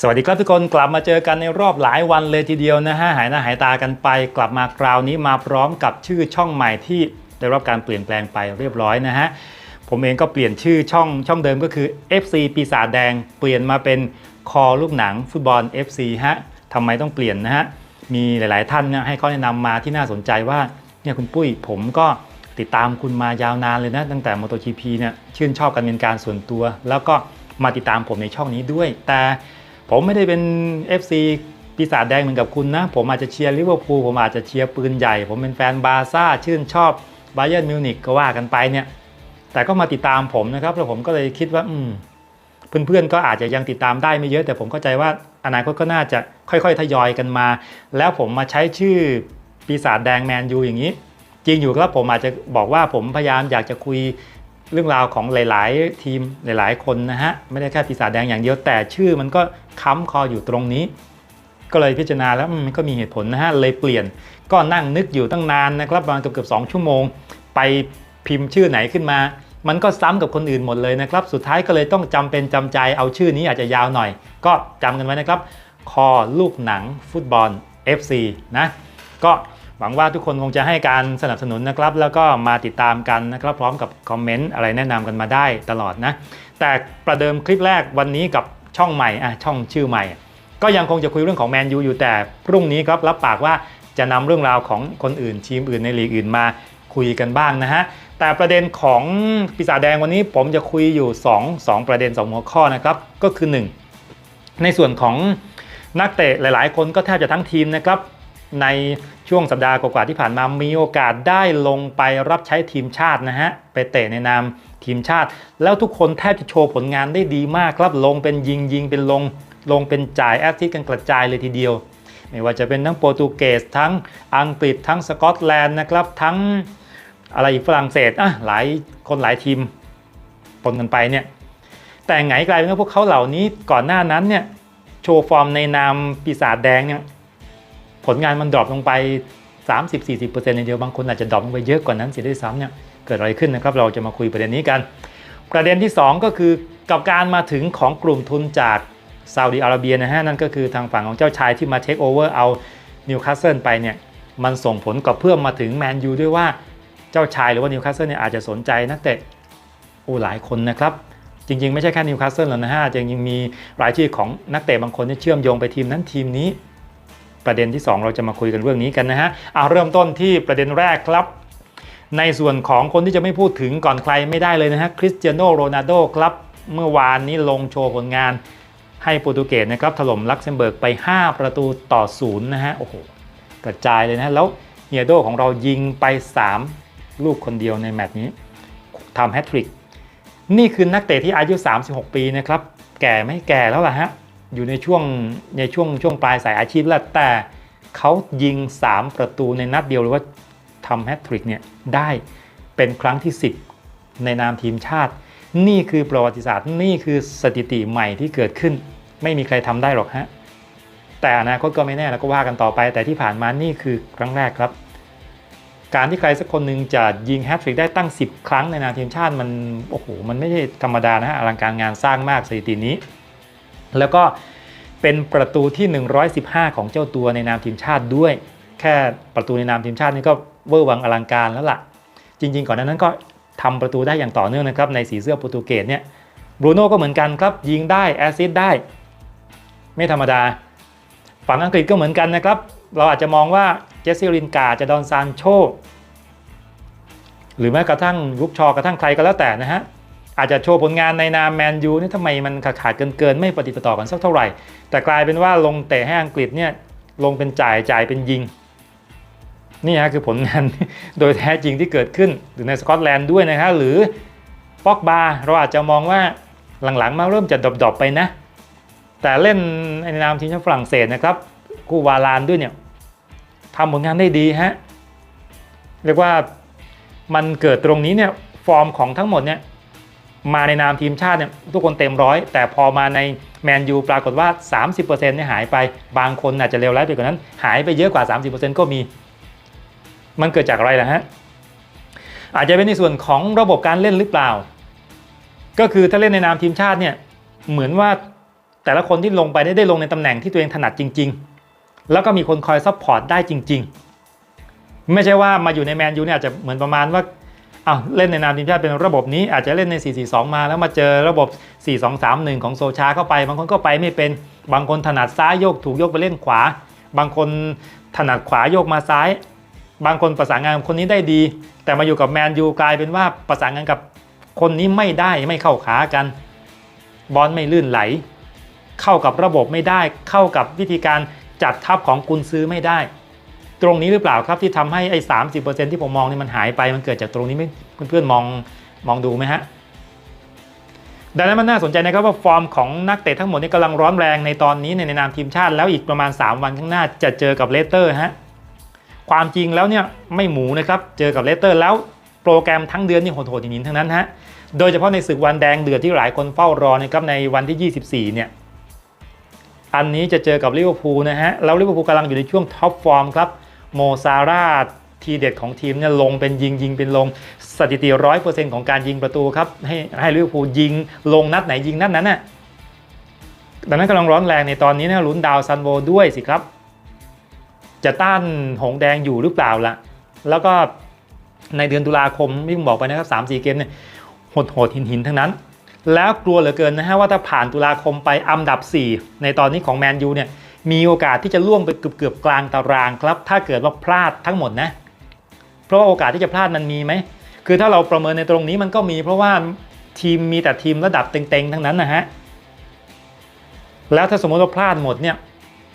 สวัสดีครับทุกคนกลับมาเจอกันในรอบหลายวันเลยทีเดียวนะฮะหายหน้าหายตากันไป กลับมาคราวนี้มาพร้อมกับชื่อช่องใหม่ที่ได้รับการเปลี่ยนแปลงไปเรียบร้อยนะฮะผมเองก็เปลี่ยนชื่อช่องช่องเดิมก็คือ FC ปีศาจแดง เปลี่ยนมาเป็นคอลูกหนังฟุตบอล FC ฮะทำไมต้องเปลี่ยนนะฮะมีหลาย ๆ ท่านให้ข้อแนะนำมาที่น่าสนใจว่าเนี่ยคุณปุ้ยผมก็ติดตามคุณมายาวนานเลยนะ ตั้งแต่ MotoGP เนี่ยชื่นชอบกันเป็นการส่วนตัว แล้วก็มาติดตามผมในช่องนี้ด้วย แต่ ผมไม่ได้เป็น FC ปีศาจแดงเหมือนกับคุณนะ ผมอาจจะเชียร์ลิเวอร์พูลผมอาจจะเชียร์ปืนใหญ่ ผมเป็นแฟนบาร์ซ่าชื่นชอบบาเยิร์นมิวนิกก็ว่ากันไปเนี่ย แต่ก็มาติดตามผมนะครับ แล้วผมก็เลยคิดว่า อืม เพื่อนๆก็อาจจะยังติดตามได้ไม่เยอะ แต่ผมเข้าใจว่าอนาคตก็น่าจะค่อยๆ ทยอยกันมา แล้วผมมาใช้ชื่อปีศาจแดงแมนยูอย่างนี้ จริงอยู่ครับผมอาจจะบอกว่าผมพยายามอยากจะคุย เรื่องราวของหลาย ๆ ทีมหลาย ๆ คนนะฮะไม่ได้แค่ปีศาจแดงอย่างเดียวแต่ชื่อมันก็ค้ำคออยู่ตรงนี้ ก็เลยพิจารณาแล้วมันก็มีเหตุผลนะฮะเลยเปลี่ยนก็นั่งนึกอยู่ตั้งนานนะครับประมาณเกือบสองชั่วโมง ไปพิมพ์ชื่อไหนขึ้นมา มันก็ซ้ำกับคนอื่นหมดเลยนะครับ สุดท้ายก็เลยต้องจำเป็นจำใจเอาชื่อนี้อาจจะยาวหน่อย ก็จำกันไว้นะครับ คอลูกหนังฟุตบอล FC นะก็ หวังว่าทุกคนคงจะให้การสนับสนุนนะครับ แล้วก็มาติดตามกันนะครับ พร้อมกับคอมเมนต์อะไรแนะนำกันมาได้ตลอดนะ แต่ประเดิมคลิปแรกวันนี้กับช่องใหม่อะช่องชื่อใหม่ ก็ยังคงจะคุยเรื่องของแมนยูอยู่แต่พรุ่งนี้ครับรับปากว่าจะนำเรื่องราวของคนอื่นทีมอื่นในลีกอื่นมาคุยกันบ้างนะฮะแต่ประเด็นของปีศาจแดงวันนี้ผมจะคุยอยู่ 2 2 ประเด็น 2 หัวข้อนะครับก็คือ 1 ในส่วนของนักเตะหลาย ๆ คนก็แทบจะทั้งทีมนะครับ ในช่วงสัปดาห์กว่าๆที่ผ่านมามีโอกาสได้ลงไปรับใช้ทีมชาตินะฮะ ไปเตะในนามทีมชาติ แล้วทุกคนแทบจะโชว์ผลงานได้ดีมากครับลงเป็นยิงยิงเป็นลง ลงเป็นจ่ายแอสซิสกันกระจายเลยทีเดียว ไม่ว่าจะเป็นทั้งโปรตุเกสทั้งอังกฤษทั้งสกอตแลนด์นะครับทั้งอะไรอีกฝรั่งเศสอะหลายคนหลายทีมปนกันไปเนี่ยแต่ไงกลายเป็นว่าพวกเขาเหล่านี้ก่อนหน้านั้นเนี่ยโชว์ฟอร์มในนามปีศาจแดงเนี่ย ผลงานมันดรอปลงไป 30-40%ในเดียวบางคนอาจจะดรอปลงไปเยอะกว่านั้นเสียด้วยซ้ำเนี่ยเกิดอะไรขึ้นนะครับ เราจะมาคุยประเด็นนี้กัน ประเด็นที่ 2 ก็คือกับการมาถึงของกลุ่มทุนจากซาอุดีอาระเบียนะฮะนั่นก็คือทางฝั่งของเจ้าชายที่มาเทคโอเวอร์เอานิวคาสเซิลไปเนี่ยมันส่งผลกับเพื่อมมาถึงแมนยูด้วยว่าเจ้าชายหรือว่านิวคาสเซิลเนี่ยอาจจะสนใจนักเตะโอ้หลายคนนะครับ จริงๆ ไม่ใช่แค่นิวคาสเซิลหรอกนะฮะจริงๆมีรายชื่อของนักเตะบางคนที่เชื่อมโยงไปทีมนั้นทีมนี้ ประเด็นที่ 2 เราจะมาคุยกันเรื่องนี้กันนะฮะเอาเริ่มต้นที่ประเด็นแรกครับ ในส่วนของคนที่จะไม่พูดถึงก่อนใครไม่ได้เลยนะฮะคริสเตียโนโรนัลโดครับเมื่อวานนี้ลงโชว์ผลงานให้โปรตุเกสนะครับถล่มลักเซมเบิร์กไป 5 ประตูต่อศูนย์นะฮะโอ้โหกระจายเลยนะแล้วเฮียโดของเรายิงไป 3 ลูกคนเดียวในแมตช์นี้ทำแฮตทริกนี่คือนักเตะที่อายุ 36 ปีนะครับ แก่ไม่แก่แล้วล่ะฮะ อยู่ในช่วงในช่วงช่วงปลายสายอาชีพแล้วแต่เขายิง 3 ประตูในนัดเดียวหรือว่าทำแฮตทริกเนี่ยได้เป็นครั้งที่ 10 ในนามทีมชาติ นี่คือประวัติศาสตร์นี่คือสถิติใหม่ที่เกิดขึ้น ไม่มีใครทำได้หรอกฮะแต่อนาคตก็ไม่แน่แล้วก็ว่ากันต่อไป แต่ที่ผ่านมานี่คือครั้งแรกครับ การที่ใครสักคนหนึ่งจะยิงแฮตทริกได้ตั้ง 10 ครั้งในนามทีมชาติมันโอ้โหมันไม่ใช่ธรรมดานะฮะอลังการงานสร้างมากสถิตินี้ แล้วก็เป็นประตูที่ 115 ของเจ้าตัวในนามทีมชาติด้วย แค่ประตูในนามทีมชาตินี่ก็เวอร์วังอลังการแล้วล่ะ จริง ๆ ก่อนหนานั้นก็ทำประตูได้อย่างต่อเนื่องนะครับในสีเสื้อโปรตุเกสเนี่ยบรูโน่ก็เหมือนกันครับ ยิงได้แอซิสได้ ไม่ธรรมดา ฝั่งอังกฤษก็เหมือนกันนะครับ เราอาจจะมองว่าเจสซี่ลินกาจะดอนซานโชหรือแม้กระทั่งลุกชอกระทั่งใครก็แล้วแต่นะฮะ อาจจะโชว์ผลงานในนามแมนยูนี่ทำไมมันขาดขาดเกินเกินๆไม่ปฏิดต่อกันสักเท่าไหร่ แต่กลายเป็นว่าลงเตะให้อังกฤษเนี่ยลงเป็นจ่ายจ่ายเป็นยิง นี่ฮะคือผลงานโดยแท้จริงที่เกิดขึ้นหรือในสกอตแลนด์ด้วยนะฮะหรือป็อกบาเราอาจจะมองว่าหลังๆ มาเริ่มจะดรอปๆไปนะ แต่เล่นในนามทีมชาติฝรั่งเศสนะครับกูวาลานด้วยเนี่ยทำผลงานได้ดีฮะเรียกว่ามันเกิดตรงนี้เนี่ยฟอร์มของทั้งหมดเนี่ย มาในนามทีมชาติเนี่ยทุกคนเต็มร้อยแต่พอมาในแมนยูปรากฏว่า 30%เนี่ยหายไปบางคนอาจจะเลวร้ายไปกว่านั้น หายไปเยอะกว่า 30%ก็มี มันเกิดจากอะไรล่ะฮะอาจจะเป็นในส่วนของระบบการเล่นหรือเปล่า ก็คือถ้าเล่นในนามทีมชาติเนี่ยเหมือนว่าแต่ละคนที่ลงไปได้ได้ลงในตำแหน่งที่ตัวเองถนัดจริง ๆ แล้วก็มีคนคอยซัพพอร์ตได้จริง ๆ ไม่ใช่ว่ามาอยู่ในแมนยูเนี่ยอาจจะเหมือนประมาณว่า อ้าวเล่นในนามทีมชาติเป็นระบบนี้อาจจะเล่นใน 4-4-2 มา แล้วมาเจอระบบ 4-2-3-1 ของโซชาเข้าไป บางคนก็ไปไม่เป็นบางคนถนัดซ้ายโยกถูกโยกไปเล่นขวา บางคนถนัดขวาโยกมาซ้าย บางคนประสานงานคนนี้ได้ดี แต่มาอยู่กับแมนยูกลายเป็นว่าประสานงานกับคนนี้ไม่ได้ไม่เข้าขากันบอลไม่ลื่นไหล เข้ากับระบบไม่ได้ เข้ากับวิธีการจัดทัพของกุนซื้อไม่ได้ ตรงนี้หรือเปล่าครับที่ทำให้ไอ้สามสิที่ผมมองนี่มันหายไปมันเกิดจากตรงนี้ไหมเพื่อนๆมองมองดูไหมฮะดังนั้นมันน่าสนใจนะครับว่าฟอร์มของนักเตะทั้งหมดนี่กำลังร้อนแรงในตอนนี้ในในนามทีมชาติแล้วอีกประมาณ 3 วันข้างหน้าจะเจอกับเลสเตอร์ฮะความจริงแล้วเนี่ยไม่หมูนะครับเจอกับเลสเตอร์แล้วโปรแกรมทั้งเดือนนี่โหดๆอย่างนี้ทั้งนั้นฮะโดยเฉพาะในศึกวันแดงเดือดที่หลายคนเฝ้ารอนะครับในวันที่ 24 เนี่ยอันนี้จะเจอกับลิเวอร์พูลนะฮะแล้วลิเวอร์พูลกำลังอยู่ในช่วงท็อปฟอร์มครับ โมซาร่าทีเด็ดของทีมเนี่ยลงเป็นยิงยิงเป็นลงสถิติร้อยเปอร์เซ็นต์ของการยิงประตูครับ ให้ให้ลิเวอร์พูลยิงลงนัดไหนยิงนัดนั้นน่ะดังนั้นกำลังร้อนแรงในตอนนี้นะลุ้นดาวซันโวด้วยสิครับ จะต้านหงแดงอยู่หรือเปล่าล่ะ แล้วก็ในเดือนตุลาคมที่ผมบอกไปนะครับสามสี่เกมเนี่ยหดโหดหินหินทั้งนั้น แล้วกลัวเหลือเกินนะฮะว่าถ้าผ่านตุลาคมไปอันดับ 4 ในตอนนี้ของแมนยูเนี่ย มีโอกาสที่จะล่วงไปเกือบเกือบกลางตารางครับ ถ้าเกิดว่าพลาดทั้งหมดนะ เพราะว่าโอกาสที่จะพลาดมันมีไหม คือถ้าเราประเมินในตรงนี้มันก็มี เพราะว่าทีมมีแต่ทีมระดับเต็งๆ ทั้งนั้นนะฮะ แล้วถ้าสมมติว่าพลาดหมดเนี่ย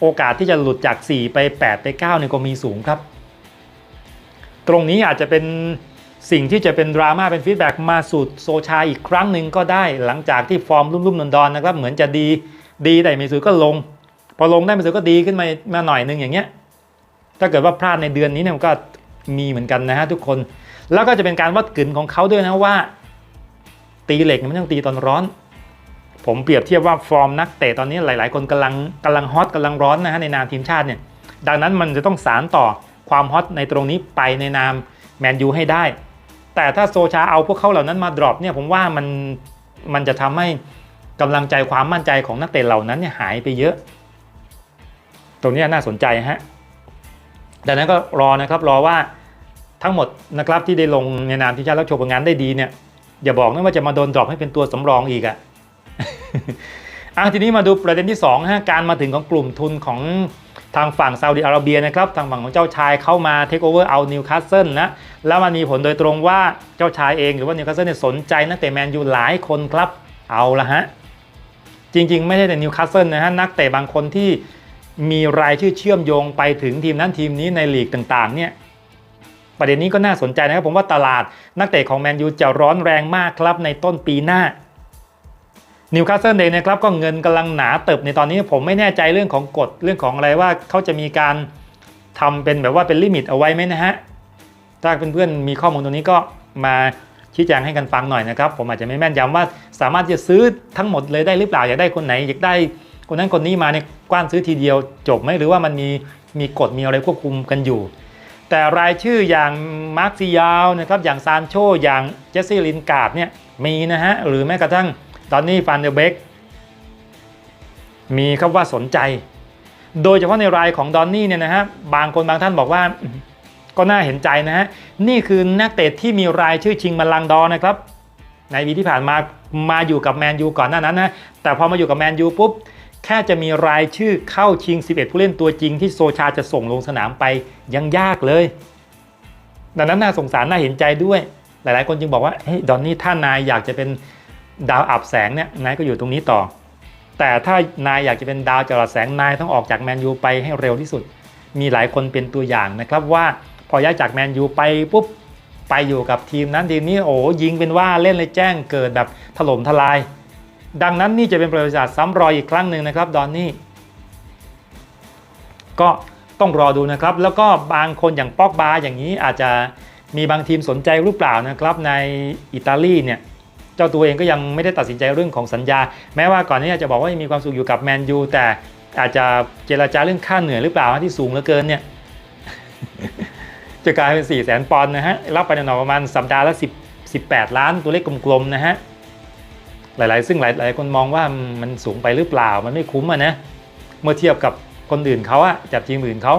โอกาสที่จะหลุดจาก 4 ไป 8 ไป9เนี่ยก็มีสูงครับ ตรงนี้อาจจะเป็นสิ่งที่จะเป็นดราม่าเป็นฟีดแบ็กมาสู่โซชาอีกครั้งหนึ่งก็ได้ หลังจากที่ฟอร์มรุ่มๆดอนๆนะครับ เหมือนจะดีดีแต่ไม่สุดก็ลง พอลงได้ไม่สุดก็ดีขึ้นมามาหน่อยนึงอย่างเงี้ยถ้าเกิดว่าพลาดในเดือนนี้เนี่ยมันก็มีเหมือนกันนะฮะทุกคน แล้วก็จะเป็นการวัดกึ่นของเขาด้วยนะว่า ตีเหล็กมันต้องตีตอนร้อน ผมเปรียบเทียบว่าฟอร์มนักเตะตอนนี้หลาย ๆ คนกำลังกำลังฮอตกำลังร้อนนะฮะในนามทีมชาติเนี่ยดังนั้นมันจะต้องสารต่อความฮอตในตรงนี้ไปในนามแมนยูให้ได้ แต่ถ้าโซชาเอาพวกเขาเหล่านั้นมาดรอปเนี่ยผมว่ามันมันจะทำให้กำลังใจความมั่นใจของนักเตะเหล่านั้นเนี่ยหายไปเยอะ ตรงนี้น่าสนใจฮะดังนั้นก็รอนะครับรอว่าทั้งหมดนะครับที่ได้ลงในนามทีมชาติแล้วโชว์ผลงานได้ดีเนี่ยอย่าบอกนะว่าจะมาโดนดรอปให้เป็นตัวสำรองอีกอะอะทีนี้มาดูประเด็นที่2ฮะการมาถึงของกลุ่มทุนของทางฝั่งซาอุดิอาระเบียนะครับทางฝั่งของเจ้าชายเข้ามาเทคโอเวอร์เอานิวคาสเซิลนะแล้วมันมีผลโดยตรงว่าเจ้าชายเองหรือว่านิวคาสเซิลเนี่ยสนใจนักเตะแมนยูหลายคนครับเอาละฮะจริงๆ ไม่ได้แต่นิวคาสเซิลนะฮะนักเตะบางคนที่ มีรายชื่อเชื่อมโยงไปถึงทีมนั้นทีมนี้ในลีกต่างๆเนี่ยประเด็นนี้ก็น่าสนใจนะครับผมว่าตลาดนักเตะของแมนยูจะร้อนแรงมากครับในต้นปีหน้านิวคาสเซิลเองนะครับก็เงินกำลังหนาเติบในตอนนี้ผมไม่แน่ใจเรื่องของกฎเรื่องของอะไรว่าเขาจะมีการทำเป็นแบบว่าเป็นลิมิตเอาไว้ไหมนะฮะถ้าเพื่อนๆมีข้อมูลตรงนี้ก็มาชี้แจงให้กันฟังหน่อยนะครับ ผมอาจจะไม่แม่นยำว่าสามารถจะซื้อทั้งหมดเลยได้หรือเปล่าอยากได้คนไหนอยากได้ คนนั้นคนนี้มาเนี่ยกว้านซื้อทีเดียวจบไหมหรือว่ามันมีมีกฎมีอะไรควบคุมกันอยู่ แต่รายชื่ออย่างมาร์คซิยาวนะครับอย่างซานโชอย่างเจสซี่ลินการ์ดเนี่ยมีนะฮะหรือแม้กระทั่งตอนนี้ฟานเดอร์เบกมีคำว่าสนใจ โดยเฉพาะในรายของดอนนี่เนี่ยนะฮะบางคนบางท่านบอกว่าก็น่าเห็นใจนะฮะนี่คือนักเตะที่มีรายชื่อชิงบัลลังดอนะครับในวีที่ผ่านมามาอยู่กับแมนยูก่อนหน้านั้นนะแต่พอมาอยู่กับแมนยูปุ๊บ แค่จะมีรายชื่อเข้าชิง 11 ผู้เล่นตัวจริงที่โซชาจะส่งลงสนามไปยังยากเลย ดังนั้นน่าสงสารน่าเห็นใจด้วย หลายๆ คนจึงบอกว่าเฮ้ยดอนนี่ถ้านายอยากจะเป็นดาวอับแสงเนี่ยนายก็อยู่ตรงนี้ต่อ แต่ถ้านายอยากจะเป็นดาวจรัสแสงนายต้องออกจากแมนยูไปให้เร็วที่สุด มีหลายคนเป็นตัวอย่างนะครับว่าพอย้ายจากแมนยูไปปุ๊บไปอยู่กับทีมนั้นทีมนี้โอ้ยิงเป็นว่าเล่นเลยแจ้งเกิดแบบถล่มทลาย ดังนั้นนี่จะเป็นประวัติศาสตร์ซ้ำรอยอีกครั้งหนึ่งนะครับดอนนี่ก็ต้องรอดูนะครับ แล้วก็บางคนอย่างปอกบาอย่างนี้อาจจะมีบางทีมสนใจหรือเปล่านะครับ ในอิตาลีเนี่ยเจ้าตัวเองก็ยังไม่ได้ตัดสินใจเรื่องของสัญญา แม้ว่าก่อนนี้จะบอกว่ามีความสุขอยู่กับแมนยูแต่อาจจะเจราจาเรื่องค่าเหนื่อยหรือเปล่าที่สูงเหลือเกินเนี่ยจะกลายเป็น4ี่แสนปอนด์นะฮะรับไปหน่อยประมาณสัปดาห์ละ10 18 ล้านตัวเลขกลมๆนะฮะ หลาย ๆ ซึ่งหลายหลายคนมองว่ามันสูงไปหรือเปล่า มันไม่คุ้มอะนะ เมื่อเทียบกับคนอื่นเขาอะจับทีมอื่นเขา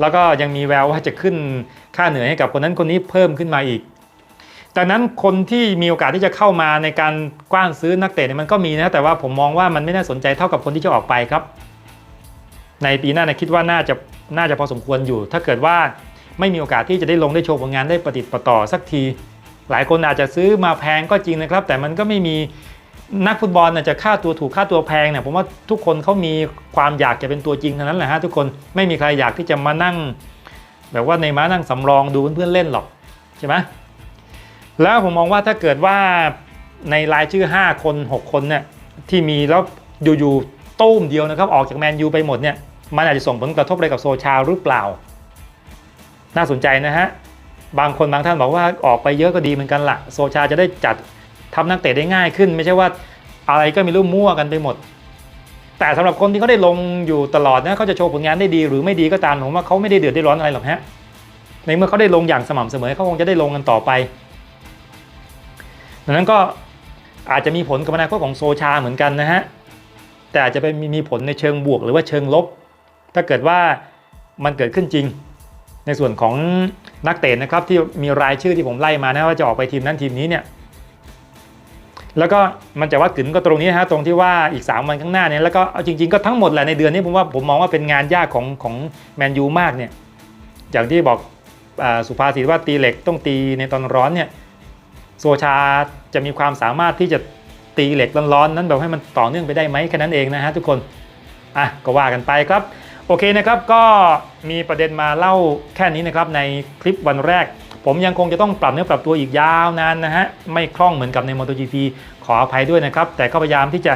แล้วก็ยังมีแววว่าจะขึ้นค่าเหนื่อยให้กับคนนั้นคนนี้เพิ่มขึ้นมาอีกดังนั้นคนที่มีโอกาสที่จะเข้ามาในการกว้านซื้อนักเตะเนี่ยมันก็มีนะ แต่ว่าผมมองว่ามันไม่น่าสนใจเท่ากับคนที่จะออกไปครับ ในปีหน้านี่ยคิดว่าน่าจะน่าจะพอสมควรอยู่ ถ้าเกิดว่าไม่มีโอกาสที่จะได้ลงได้โชว์ผลงานได้ประติดประต่อสักที หลายคนอาจจะซื้อมาแพงก็จริงนะครับ แต่มันก็ไม่มีนักฟุตบอลจะค่าตัวถูกค่าตัวแพงเนี่ยผมว่าทุกคนเขามีความอยากจะเป็นตัวจริงเทั้งนั้นแหละฮะทุกคนไม่มีใครอยากที่จะมานั่ง แบบว่าในม้านั่งสำรองดูเพื่อนๆเล่นหรอกใช่ไหมแล้วผมมองว่าถ้าเกิดว่าในรายชื่อ 5 คน 6 คนเนี่ยที่มีแล้วอยู่ๆตุ้มเดียวนะครับออกจากแมนยูไปหมดเนี่ยมันอาจจะส่งผลกระทบอะไรกับโซชาหรือเปล่า น่าสนใจนะฮะ บางคนบางท่านบอกว่าออกไปเยอะก็ดีเหมือนกันละโซชาจะได้จัดทำนักเตะได้ง่ายขึ้น ไม่ใช่ว่าอะไรก็ม่รู้มั่วกันไปหมด แต่สำหรับคนที่เขาได้ลงอยู่ตลอดนะเขาจะโชว์ผลงานได้ดีหรือไม่ดีก็ตามผมว่าเขาไม่ได้เดือดได้ร้อนอะไรหรอกฮะในเมื่อเขาได้ลงอย่างสม่ำเสมอเขาคงจะได้ลงกันต่อไปดังนั้นก็อาจจะมีผลกับอนาคตของโซชาเหมือนกันนะฮะแต่อาจจะไปมีผลในเชิงบวกหรือว่าเชิงลบ ถ้าเกิดว่ามันเกิดขึ้นจริง ในส่วนของ นักเตะนะครับที่มีรายชื่อที่ผมไล่มานะว่าจะออกไปทีมนั้นทีมนี้เนี่ยแล้วก็มันจะว่ากึนก็ตรงนี้นะฮะตรงที่ว่าอีก 3 วันข้างหน้าเนี่ยแล้วก็เอาจริงๆก็ทั้งหมดแหละในเดือนนี้ผมว่าผมมองว่าเป็นงานยากของของแมนยูมากเนี่ยอย่างที่บอกอสุภาษิตว่าตีเหล็กต้องตีในตอนร้อนเนี่ยโซชาจะมีความสามารถที่จะตีเหล็กร้อนๆนั้นแบบให้มันต่อเนื่องไปได้ไหมแค่นั้นเองนะฮะทุกคนอะก็ว่ากันไปครับ โอเคนะครับก็มีประเด็นมาเล่าแค่นี้นะครับในคลิปวันแรก ผมยังคงจะต้องปรับเนื้อปรับตัวอีกยาวนานนะฮะไม่คล่องเหมือนกับใน MotoGP ขออภัยด้วยนะครับ แต่ก็พยายามที่จะ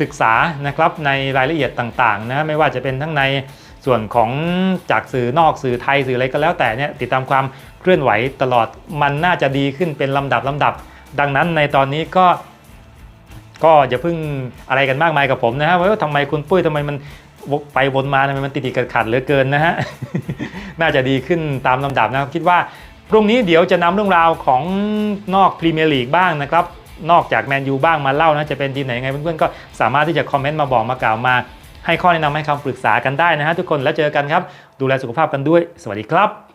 ศึกษานะครับในรายละเอียดต่างๆนะไม่ว่าจะเป็นทั้งในส่วนของจากสื่อนอกสื่อไทยสื่ออะไรก็แล้วแต่เนี่ยติดตามความเคลื่อนไหวตลอดมันน่าจะดีขึ้นเป็นลำดับลำดับ ดังนั้นในตอนนี้ก็ ก็อย่าเพิ่งอะไรกันมากมายกับผมนะฮะว่าทำไมคุณปุ้ยทำไมมัน วกไปวนมาทำไมมันติดติดขัดขัดๆเหลือเกินนะฮะ น่าจะดีขึ้นตามลำดับนะครับ คิดว่าพรุ่งนี้เดี๋ยวจะนำเรื่องราวของนอกพรีเมียร์ลีกบ้างนะครับ นอกจากแมนยูบ้างมาเล่านะจะเป็นทีมไหนยังไงเพื่อนๆก็สามารถที่จะคอมเมนต์มาบอกมากล่าวมา ให้ข้อแนะนำให้คำปรึกษากันได้นะฮะทุกคนแล้วเจอกันครับ ดูแลสุขภาพกันด้วย สวัสดีครับ